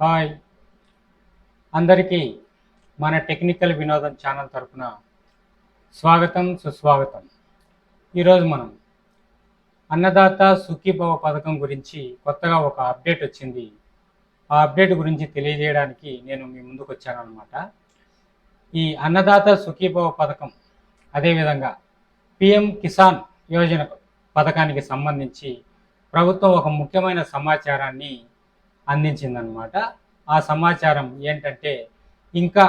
Hi. అందరికీ మన technical వినోదం ఛానల్ తరఫున స్వాగతం సుస్వాగతం. ఈరోజు మనం అన్నదాత సుఖీభవ పథకం గురించి కొత్తగా ఒక అప్డేట్ వచ్చింది. ఆ అప్డేట్ గురించి తెలియజేయడానికి నేను మీ ముందుకు వచ్చాను అనమాట ఈ అన్నదాత సుఖీభవ పథకం అదేవిధంగా పిఎం కిసాన్ యోజన పథకానికి సంబంధించి ప్రభుత్వం ఒక ముఖ్యమైన సమాచారాన్ని అందించిందనమాట. ఆ సమాచారం ఏంటంటే ఇంకా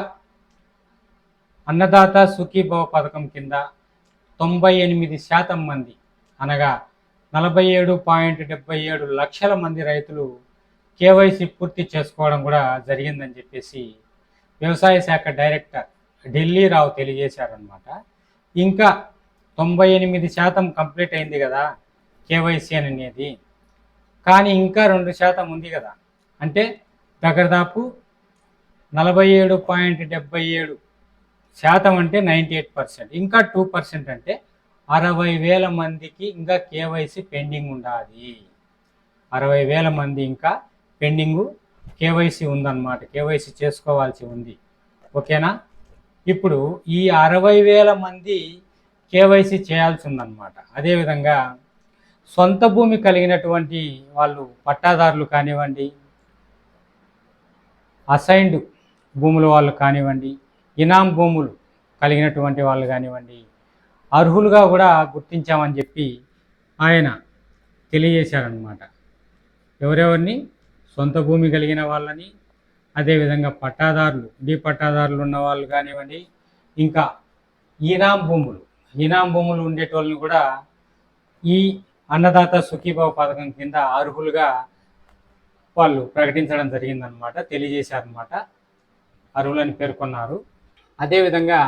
అన్నదాత సుఖీభవ పథకం కింద తొంభై ఎనిమిది శాతం మంది అనగా నలభై ఏడు పాయింట్ డెబ్బై ఏడు లక్షల మంది రైతులు కేవైసీ పూర్తి చేసుకోవడం కూడా జరిగిందని చెప్పేసి వ్యవసాయ శాఖ డైరెక్టర్ ఢిల్లీ రావు తెలియజేశారనమాట. ఇంకా తొంభై ఎనిమిది శాతం కంప్లీట్ అయింది కదా కేవైసీ అనేది. కానీ ఇంకా రెండు శాతం ఉంది కదా. అంటే దగ్గరదాపు నలభై ఏడు పాయింట్ డెబ్బై ఏడు శాతం అంటే నైంటీ ఎయిట్ పర్సెంట్. ఇంకా టూ పర్సెంట్ అంటే అరవై వేల మందికి ఇంకా కేవైసీ పెండింగ్ ఉండాలి అరవై వేల మంది ఇంకా పెండింగు కేవైసీ ఉందన్నమాట. కేవైసీ చేసుకోవాల్సి ఉంది. ఓకేనా? ఇప్పుడు ఈ అరవై వేల మంది కేవైసీ చేయాల్సి ఉందన్నమాట. అదేవిధంగా సొంత భూమి కలిగినటువంటి వాళ్ళు పట్టాదారులు కానివ్వండి అసైన్డ్ భూముల వాళ్ళు కానివ్వండి ఇనాం భూములు కలిగినటువంటి వాళ్ళు కానివ్వండి అర్హులుగా కూడా గుర్తించామని చెప్పి ఆయన తెలియజేశారనమాట ఎవరెవరిని? సొంత భూమి కలిగిన వాళ్ళని అదేవిధంగా పట్టాదారులు డి పట్టాదారులు ఉన్న వాళ్ళు కానివ్వండి ఇంకా ఈనాం భూములు ఈనాం భూములు ఉండేటోళ్ళని కూడా ఈ అన్నదాత సుఖీభావ పథకం కింద అర్హులుగా వాళ్ళు ప్రకటించడం జరిగిందనమాట తెలియజేశారనమాట అర్హులని పేర్కొన్నారు. అదేవిధంగా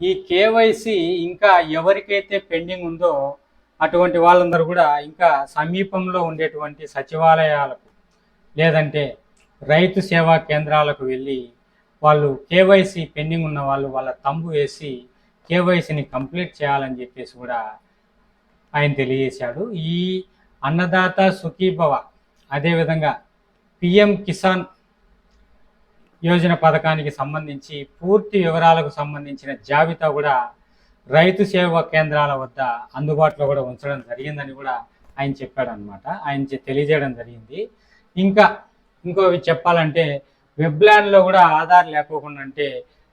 ఈ కేవైసీ ఇంకా ఎవరికైతే పెండింగ్ ఉందో అటువంటి వాళ్ళందరూ కూడా ఇంకా సమీపంలో ఉండేటువంటి సచివాలయాలకు లేదంటే రైతు సేవా కేంద్రాలకు వెళ్ళి వాళ్ళు కేవైసీ పెండింగ్ ఉన్న వాళ్ళు వాళ్ళ తంబు వేసి కేవైసీని కంప్లీట్ చేయాలని చెప్పేసి కూడా ఆయన తెలియజేశాడు. ఈ అన్నదాత సుఖీభవ అదేవిధంగా పిఎం కిసాన్ యోజన పథకానికి సంబంధించి పూర్తి వివరాలకు సంబంధించిన జాబితా కూడా రైతు సేవా కేంద్రాల వద్ద అందుబాటులో కూడా ఉంచడం జరిగిందని కూడా ఆయన చెప్పాడు అనమాట ఆయన తెలియజేయడం జరిగింది. ఇంకా ఇంకోవి చెప్పాలంటే వెబ్లాండ్లో కూడా ఆధార్ లేకోకుండా అంటే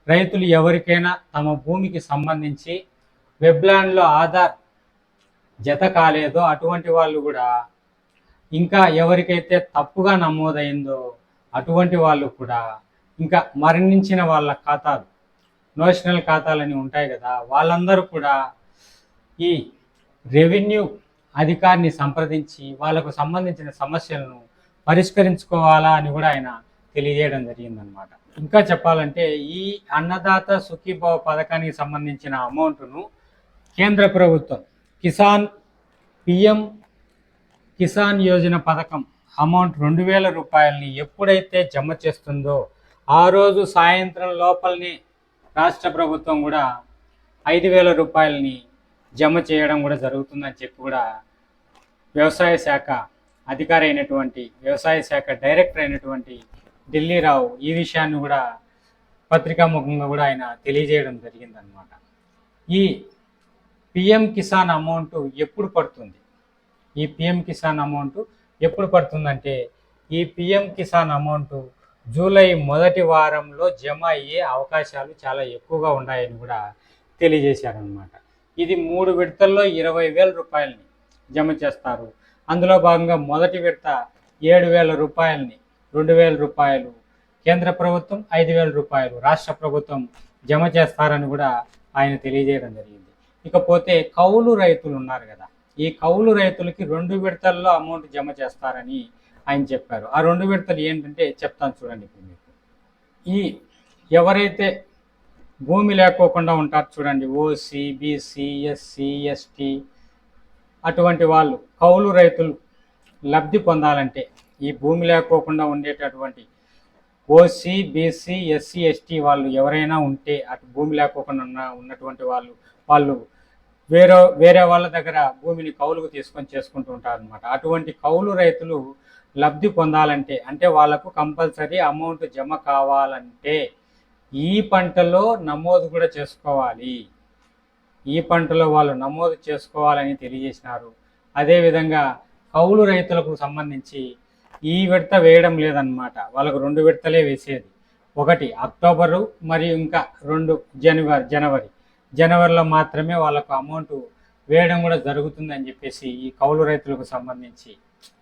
రైతులు ఎవరికైనా తమ భూమికి సంబంధించి వెబ్లాండ్లో ఆధార్ జత కాలేదో అటువంటి వాళ్ళు కూడా ఇంకా ఎవరికైతే తప్పుగా నమోదైందో అటువంటి వాళ్ళు కూడా ఇంకా మరణించిన వాళ్ళ ఖాతాలు నోషనల్ ఖాతాలని ఉంటాయి కదా వాళ్ళందరూ కూడా ఈ రెవెన్యూ అధికారిని సంప్రదించి వాళ్ళకు సంబంధించిన సమస్యలను పరిష్కరించుకోవాలా అని కూడా ఆయన తెలియజేయడం జరిగిందనమాట ఇంకా చెప్పాలంటే ఈ అన్నదాత సుఖీభావ పథకానికి సంబంధించిన అమౌంట్ను కేంద్ర ప్రభుత్వం కిసాన్ పిఎం కిసాన్ యోజన పథకం అమౌంట్ రెండు వేల రూపాయలని ఎప్పుడైతే జమ చేస్తుందో ఆ రోజు సాయంత్రం లోపలనే రాష్ట్ర ప్రభుత్వం కూడా ఐదు వేల రూపాయలని జమ చేయడం కూడా జరుగుతుందని చెప్పి కూడా వ్యవసాయ శాఖ అధికారి అయినటువంటి వ్యవసాయ శాఖ డైరెక్టర్ అయినటువంటి ఢిల్లీరావు ఈ విషయాన్ని కూడా పత్రికాముఖంగా కూడా ఆయన తెలియజేయడం జరిగిందనమాట ఈ పిఎం కిసాన్ అమౌంట్ ఎప్పుడు పడుతుంది? ఈ పిఎం కిసాన్ అమౌంట్ ఎప్పుడు పడుతుందంటే ఈ పిఎం కిసాన్ అమౌంట్ జూలై మొదటి వారంలో జమ అయ్యే అవకాశాలు చాలా ఎక్కువగా ఉన్నాయని కూడా తెలియజేశారనమాట ఇది మూడు విడతల్లో ఇరవై వేల రూపాయలని జమ చేస్తారు. అందులో భాగంగా మొదటి విడత ఏడు వేల రూపాయలని రెండు వేల రూపాయలు కేంద్ర ప్రభుత్వం ఐదు వేల రూపాయలు రాష్ట్ర ప్రభుత్వం జమ చేస్తారని కూడా ఆయన తెలియజేయడం జరిగింది. ఇకపోతే కౌలు రైతులు ఉన్నారు కదా ఈ కౌలు రైతులకి రెండు విడతల్లో అమౌంట్ జమ చేస్తారని ఆయన చెప్పారు. ఆ రెండు విడతలు ఏంటంటే చెప్తాను చూడండి ఇప్పుడు మీకు. ఈ ఎవరైతే భూమి లేకోకుండా ఉంటారు చూడండి ఓసీ బీసీ ఎస్సీ ఎస్టీ అటువంటి వాళ్ళు కౌలు రైతులు లబ్ధి పొందాలంటే ఈ భూమి లేకోకుండా ఉండేటటువంటి ఓసీ బీసీ ఎస్సీ ఎస్టీ వాళ్ళు ఎవరైనా ఉంటే అటు భూమి లేకోకుండా ఉన్న ఉన్నటువంటి వాళ్ళు వాళ్ళు వేరే వేరే వాళ్ళ దగ్గర భూమిని కౌలుకు తీసుకొని చేసుకుంటూ ఉంటారు అనమాట అటువంటి కౌలు రైతులు లబ్ధి పొందాలంటే అంటే వాళ్ళకు కంపల్సరీ అమౌంట్ జమ కావాలంటే ఈ పంటలో నమోదు కూడా చేసుకోవాలి. ఈ పంటలో వాళ్ళు నమోదు చేసుకోవాలని తెలియజేసినారు. అదేవిధంగా కౌలు రైతులకు సంబంధించి ఈ విడత వేయడం లేదన్నమాట. వాళ్ళకు రెండు విడతలే వేసేది. ఒకటి అక్టోబరు మరియు ఇంకా రెండు జనవరి జనవరి. జనవరిలో మాత్రమే వాళ్ళకు అమౌంట్ వేయడం కూడా జరుగుతుందని చెప్పేసి ఈ కౌలు రైతులకు సంబంధించి.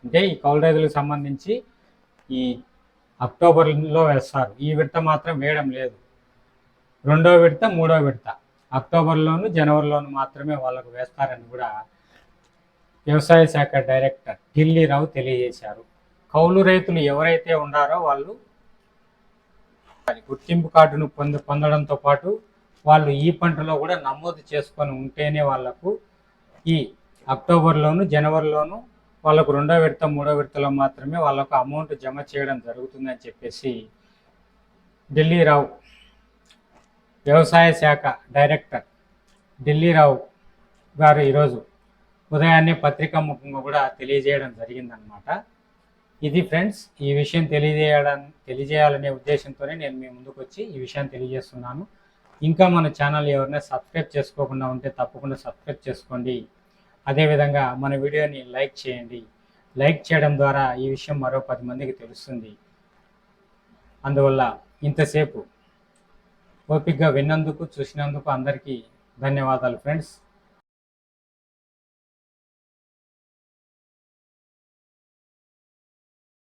అంటే ఈ కౌలు రైతులకు సంబంధించి ఈ అక్టోబర్లో వేస్తారు. ఈ విడత మాత్రం వేయడం లేదు. రెండో విడత మూడో విడత. అక్టోబర్లోను జనవరిలోను మాత్రమే వాళ్ళకు వేస్తారని కూడా వ్యవసాయ శాఖ డైరెక్టర్ ఢిల్లీరావు తెలియజేశారు. కౌలు రైతులు ఎవరైతే ఉన్నారో వాళ్ళు గుర్తింపు కార్డును పొంద పొందడంతో పాటు వాళ్ళు ఈ పంటలో కూడా నమోదు చేసుకొని ఉంటేనే వాళ్ళకు ఈ అక్టోబర్లోను జనవరిలోను వాళ్ళకు రెండో విడత మూడో విడతలో మాత్రమే వాళ్ళకు అమౌంట్ జమ చేయడం జరుగుతుందని చెప్పేసి ఢిల్లీరావు వ్యవసాయ శాఖ డైరెక్టర్ ఢిల్లీరావు గారు ఈరోజు ఉదయాన్నే పత్రికా ముఖంగా కూడా తెలియజేయడం జరిగిందనమాట ఇది ఫ్రెండ్స్ ఈ విషయం తెలియజేయడం తెలియజేయాలనే ఉద్దేశంతోనే నేను మీ ముందుకు వచ్చి ఈ విషయాన్ని తెలియజేస్తున్నాను. ఇంకా మన ఛానల్ ఎవరైనా సబ్స్క్రైబ్ చేసుకోకుండా ఉంటే తప్పకుండా సబ్స్క్రైబ్ చేసుకోండి. అదేవిధంగా మన వీడియోని లైక్ చేయండి. లైక్ చేయడం ద్వారా ఈ విషయం మరో పది మందికి తెలుస్తుంది. అందువల్ల ఇంతసేపు ఓపికగా విన్నందుకు చూసినందుకు అందరికీ ధన్యవాదాలు ఫ్రెండ్స్.